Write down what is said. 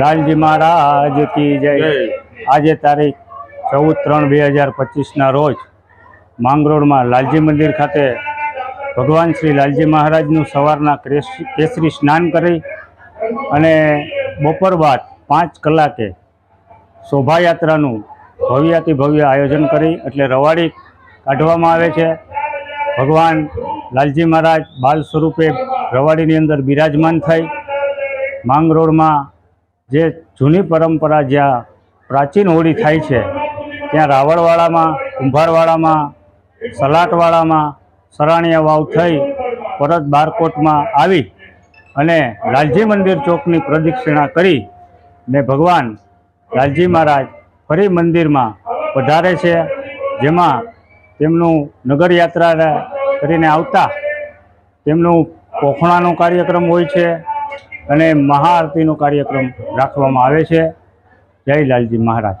લાલજી મહારાજ કી જય. આજે તારીખ ચૌદ ત્રણ બે હજાર પચીસના રોજ માંગરોળમાં લાલજી મંદિર ખાતે ભગવાન શ્રી લાલજી મહારાજનું સવારના કેસરી સ્નાન કરી અને બપોર બાદ પાંચ કલાકે શોભાયાત્રાનું ભવ્યાતિ ભવ્ય આયોજન કરી એટલે રવાડી કાઢવામાં આવે છે. ભગવાન લાલજી મહારાજ બાલ સ્વરૂપે રવાડીની અંદર બિરાજમાન થઈ. માંગરોળમાં જે જૂની પરંપરા જ્યાં પ્રાચીન હોળી થાય છે, ત્યાં રાવળવાળામાં કુંભારવાડામાં, સલાટવાડામાં સરાણીયા વાવ થઈ પરત બારકોટમાં આવી અને લાલજી મંદિર ચોકની પ્રદક્ષિણા કરી ને ભગવાન લાલજી મહારાજ ફરી મંદિરમાં પધારે છે, જેમાં તેમનું નગરયાત્રા કરીને આવતા તેમનું પોખણાનો કાર્યક્રમ હોય છે અને મહાઆરતીનો કાર્યક્રમ રાખવામાં આવે છે. જય લાલજી મહારાજ.